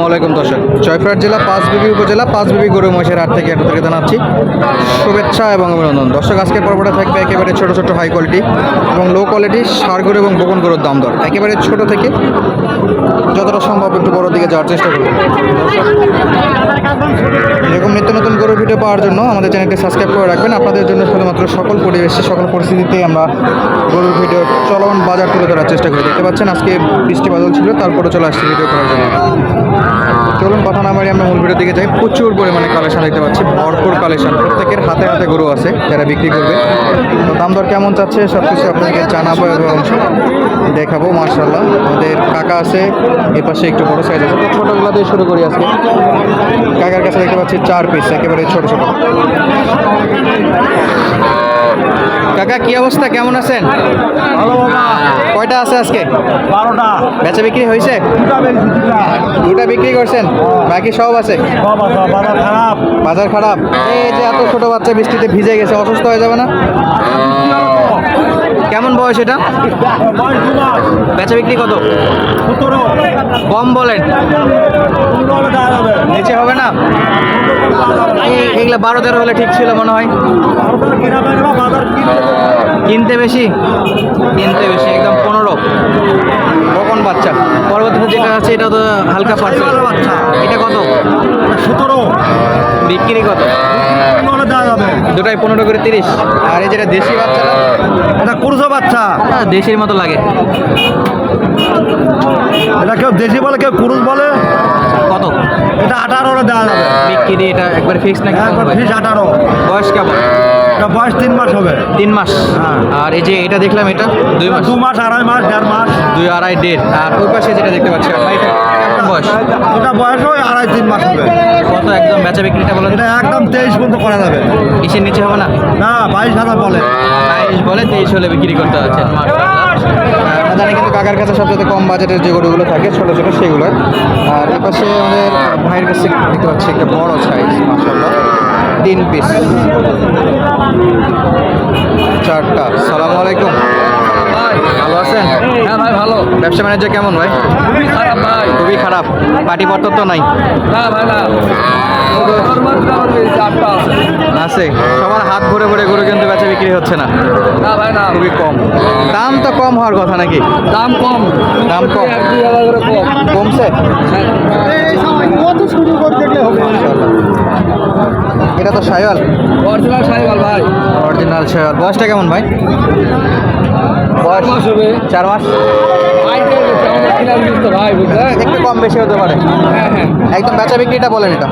আসসালামাইকুম দর্শক। জয়পুরহাট জেলা পাঁচবিবি উপজেলা পাঁচবিবি গরু মহিষের হাট থেকে থেকে জানাচ্ছি শুভেচ্ছা এবং অভিনন্দন। দর্শক আজকের পর্বটা থাকবে একেবারে ছোট ছোট হাই কোয়ালিটি এবং লো কোয়ালিটি সার গরু এবং বকন গরুর দাম দর। একেবারে ছোট থেকে যতটা সম্ভব একটু বড় দিকে যাওয়ার চেষ্টা করব এরকম নিত্য নতুন গরুর ভিডিও পাওয়ার জন্য আমাদের চ্যানেলটি সাবস্ক্রাইব করে রাখবেন। আপনাদের জন্য শুধুমাত্র সকল পরিবেশে, সকল পরিস্থিতিতে আমরা গরুর ভিডিও চলমান বাজার তুলে ধরার চেষ্টা করি। দেখতে পাচ্ছেন, আজকে বৃষ্টি বাদল ছিল তারপরে চলে আসছি ভিডিও করার জন্য। চলুন, কথা না বাড়ি আমরা মূল ভিডিও দিকে যাই। প্রচুর পরিমাণে কালেকশন দেখতে পাচ্ছি, ভরপুর কালেকশন। প্রত্যেকের হাতে হাতে গরু আছে, যারা বিক্রি করবে। তো দাম দর কেমন চাচ্ছে সব কিছু আপনাদেরকে জানাব এবং দেখাবো মার্শাল্লাহ আমাদের কাকা আছে, এ পাশে একটু বড় সাইজ আছে ছোটোগুলো দিয়ে শুরু করি আজকে। কাকার কাছে দেখতে পাচ্ছি চার পিস একেবারে ছোট ছোট। কাকা কি অবস্থা? কেমন আছেন? ভালো বাবা কয়টা আছে আজকে? বারোটা। বেচা বিক্রি হয়েছে? দুটা বিক্রি করছেন? বাকি সব আছে? বাবা বাবা খারাপ। বাজার খারাপ। এই যে এত ছোট বাচ্চা বৃষ্টিতে ভিজে গেছে অসুস্থ হয়ে যাবে না? কেমন বয়স এটা? বেচা বিক্রি কত? কম বলেন। নিচে হবে না? এগুলো বারো তেরো হলে ঠিক ছিল মনে হয়। কিনতে বেশি? কিনতে বেশি, একদম পনেরো। বাচ্চা। পরবর্তীতে যেটা আছে এটা তো হালকা পার্সেল। বাচ্চা। এটা কত? সতেরো। বিক্রি কত? দুটাই পনেরো করে তিরিশ। আর এই যেটা দেশি বাচ্চাটা এটা বাচ্চা। হ্যাঁ দেশির মতো লাগে। এটা কেউ দেশি বলে কেউ কুরুস বলে? কত? এটা আঠারো দেওয়া যাবে। বিক্রি এটা একবার ফিক্স নাকি? একবার ফিস আঠারো। বয়স কেমন? বয়স তিন মাস হবে। তিন মাস। হ্যাঁ। আর এই যে এটা দেখলাম এটা দুই মাস। দু মাস আড়াই মাস দেড় মাস। দুই আড়াই দেড়। আর ওই পাশে যেটা দেখতে পাচ্ছি আপনার এটা কেমন বয়স? ওটা বয়স ওই আড়াই তিন মাস হবে। কত একদম বেচা বিক্রিটা বলেন? এটা একদম তেইশ পর্যন্ত করা যাবে। কিসের নিচে হবে না? না বাইশ হাজার বলে। বাইশ বলে তেইশ হলে বিক্রি করতে হচ্ছে জানি কিন্তু কাকার কাছে সবচেয়ে কম বাজেটের যে গরুগুলো থাকে, ছোটো ছোটো সেগুলো। আর এ পাশে আমাদের ভাইয়ের কাছে দেখতে পাচ্ছি একটা বড় সাইজ মাসাল্লাহ তিন পিস চারটা। সালাম আলাইকুম ভালো আছেন হ্যাঁ ভাই ভালো ব্যবসা বাণিজ্য কেমন ভাই? খুবই খারাপ ভাই। খুবই খারাপ। পার্টি পত্র তো নাই? না ভাই না। নর্মাল কারণে চাপটা আছে। আছে সবার হাত ভরে ভরে গরু কিন্তু বেচা বিক্রি হচ্ছে না। না ভাই না। খুবই কম। দাম তো কম হওয়ার কথা নাকি? দাম কম। দাম কম। এক দুই হাজার করে কম। কমছে? হ্যাঁ। এটা তো সাইওয়াল। অরিজিনাল সাইবাল ভাই। অরিজিনাল সাইওয়াল। বয়সটা কেমন ভাই? কয় মাস হবে। চার মাস? ভাই একটু কম বেশি হতে পারে। হ্যাঁ হ্যাঁ। একদম বেচা বিক্রিটা বলেন এটা।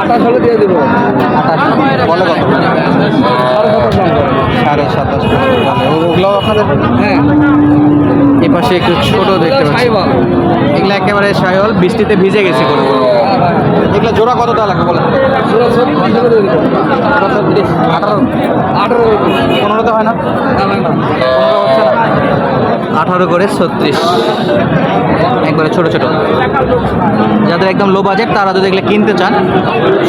আঠাশ হলে দিয়ে দেবো। আঠাশ। বলে কত? সাড়ে সাতাশ। ওগুলো আপনাদের হ্যাঁ। এই পাশে একটু ছোট দেখতে পাচ্ছি। এগুলো একেবারে সাইওয়াল বৃষ্টিতে ভিজে গেছে করে এগুলো জোড়া কত লাগবে বলেন? ছত্রিশ আঠারো? আঠারো পনেরোতে হয় না? না না না। পনেরো হচ্ছে না? আঠারো করে ছত্রিশ। একবারে ছোট ছোট। যাদের একদম লো বাজেট তারা যদি এগুলো কিনতে চান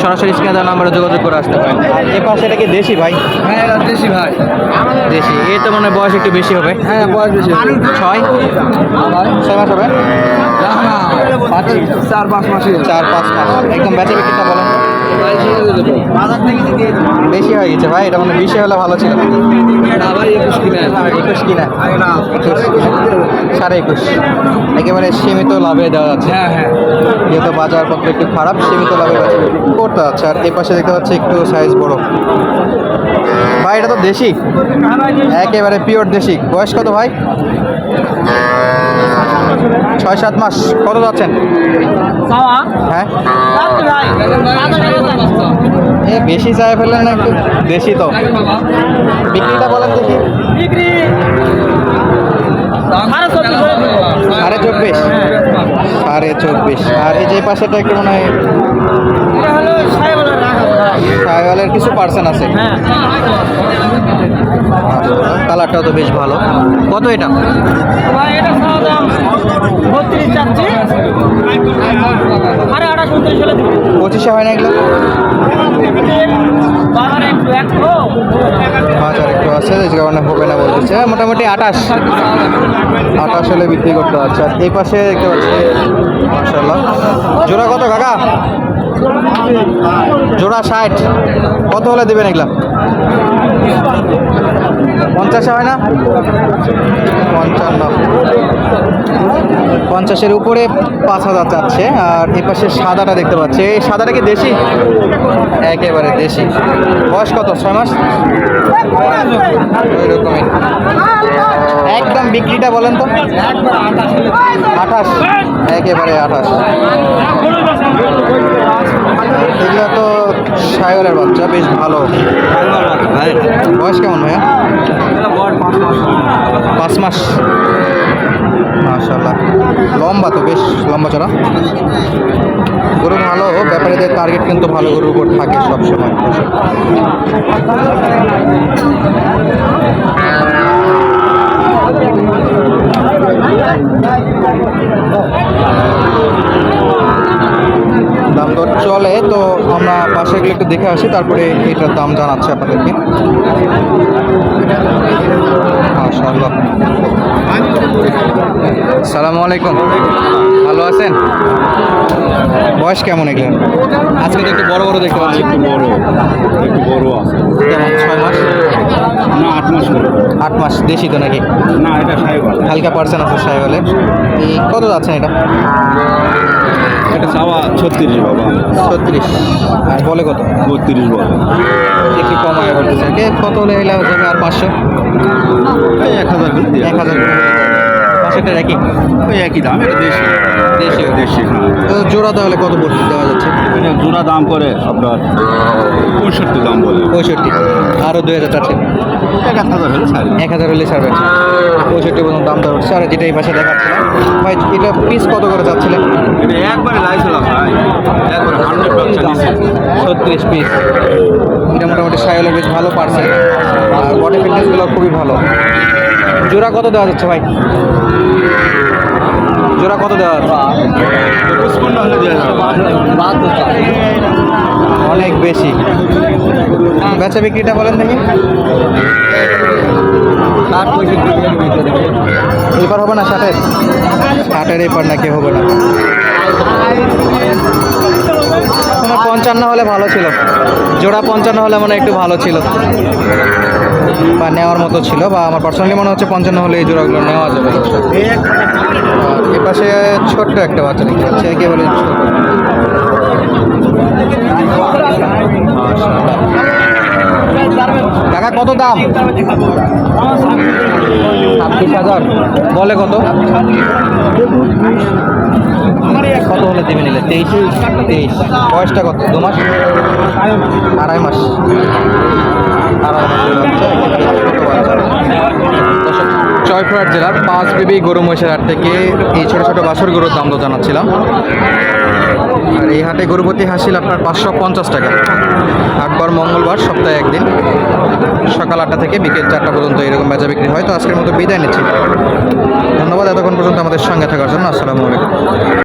সরাসরি স্ক্রিনে দেওয়া নাম্বারে যোগাযোগ করে আসতে পারেন। এ পাশে এটা কি দেশি ভাই? হ্যাঁ দেশি ভাই। দেশি। এই তো মনে হয় বয়স একটু বেশি হবে। হ্যাঁ বয়স বেশি ছয়। ছয় মাস হবে? চার পাঁচ মাসে চার পাঁচ মাস। একদম বেচা বিক্রিটা বলেন। বেশি হয়ে গেছে ভাই এটা মানে বেশি হলে ভালো ছিল। একুশ কিনা সাড়ে একুশ। একেবারে সীমিত লাভে দেওয়া যাচ্ছে। হ্যাঁ হ্যাঁ। যেহেতু বাজার পত্র একটু খারাপ সীমিত লাভে করতে হচ্ছে। আর এই পাশে দেখতে পাচ্ছি একটু সাইজ বড়। ভাই এটা তো দেশি। একেবারে পিওর দেশি। বয়স কত ভাই? ছয় সাত মাস কত যাচ্ছেন? হ্যাঁ। এ বেশি চাই ফেললেন একটু দেশি তো? বিক্রিটা বলেন দেখি। সাড়ে চব্বিশ সাড়ে চব্বিশ? আর এই যে পাশেটা একটু মনে হয় সাইওয়ালের কিছু পার্সেন্ট আছে। কালারটাও তো বেশ ভালো। কত এটা? পঁচিশে হয় না এগুলো? বাজার একটু আছে যে কারণে হবে না বলতেছে। মোটামুটি আঠাশ। আঠাশ হলে বিক্রি করতে পারছে। আর এই পাশে দেখতে পাচ্ছি মার্শাল্লাহ জোড়া কত কাকা? জোড়া ষাট। কত হলে দেবেন এগুলা? পঞ্চাশে হয় না? পঞ্চান্ন। পঞ্চাশের উপরে পাঁচ হাজার চাচ্ছে আর এই পাশে সাদাটা দেখতে পাচ্ছি। এই সাদাটা কি দেশি? একেবারে দেশি। বয়স কত? ছয় মাস? ওই রকমই। একদম বিক্রিটা বলেন তো। আঠাশ। একেবারে আঠাশ। এগুলো তো সায়রের বাচ্চা বেশ ভালো। বয়স কেমন ভাইয়া? পাঁচ মাস। মাশাল্লাহ লম্বা তো বেশ লম্বা চড়া। গরু ভালো ব্যাপারীদের টার্গেট কিন্তু ভালো গরুর উপর থাকে সবসময় দাম দর চলে তো আমরা পাশে গেলে একটু দেখে আসি তারপরে এটার দাম জানাচ্ছি আপনাদেরকে। মাশাআল্লাহ। সালামু আলাইকুম। ভালো আছেন? বয়স কেমন এগুলো? আজকে তো একটু বড় বড় দেখতে পাচ্ছি। একটু বড় একটু বড় আছে। ছয় মাস। আট মাস দেশি তো নাকি? না এটা হালকা পার্সেন্ট আছে সাহেবলে কত যাচ্ছে এটা? এটা চাওয়া ছত্রিশ বাবা। ছত্রিশ। আর বলে কত? বত্রিশ বলে। একটু কম আয় বলতেছে কত হলে এলে যাবে আর পাঁচশো? এই এক হাজার এক হাজার পাঁচশোটা একই। ওই একই দাম এটা দেশি। দেশি দেশি। জোড়া তাহলে কত পড়তে দেওয়া যাচ্ছে? এটা জোড়া দাম করে আপনার পঁয়ষট্টি দাম বলে। পঁয়ষট্টি। আরও দুই হাজার চারশো। এক হাজার হলে ছাড়ি এক হাজার হলে ছাড়বে। পঁয়ষট্টি পর্যন্ত দাম দর হচ্ছে। আর যেটা এই পাশে দেখাচ্ছিলাম ভাই এটা পিস কত করে চাচ্ছিলেন এটা একবারে লাইছিলাম ভাই। একবারে হান্ড্রেড ছত্রিশ পিস এটা মোটামুটি সাইলের বেশ ভালো পারছে আর বডি ফিটনেসগুলো খুবই ভালো। জোড়া কত দেওয়া যাচ্ছে ভাই? জোড়া কত দেওয়া অনেক বেশি। বেচা বিক্রিটা বলেন দেখি। এবার হবে না ষাটের? ষাটের এবার নাকি হবে না? পঞ্চান্ন হলে ভালো ছিল। জোড়া পঞ্চান্ন হলে মনে একটু ভালো ছিল। বা নেওয়ার মতো ছিল বা আমার পার্সোনালি মনে হচ্ছে পঞ্চান্ন হলে এই জোড়াগুলো নেওয়া যাবে। আর এপাশে ছোট্ট একটা বাচ্চা দেখতে পাচ্ছি ছোট। টাকা কত দাম? ছাব্বিশ হাজার। বলে কত? হলে দেবে নিলে? তেইশ? তেইশ। বয়সটা কত? দু মাস? আড়াই মাস। আড়াই জয়পুরহাট জেলার পাঁচ বিবি গরু মহিষের হাট থেকে এই ছোটো ছোটো বাছর গরুর দাম তো জানাচ্ছিলাম। আর এই হাটে গরুপতি হাসিল আপনার পাঁচশো পঞ্চাশ টাকা। আকবর মঙ্গলবার সপ্তাহে একদিন। সকাল আটটা থেকে বিকেল চারটা পর্যন্ত এরকম বেচা বিক্রি হয়। তো আজকের মতো বিদায় নিচ্ছি। ধন্যবাদ। এতক্ষণ পর্যন্ত আমাদের সঙ্গে থাকার জন্য। আসসালামু আলাইকুম।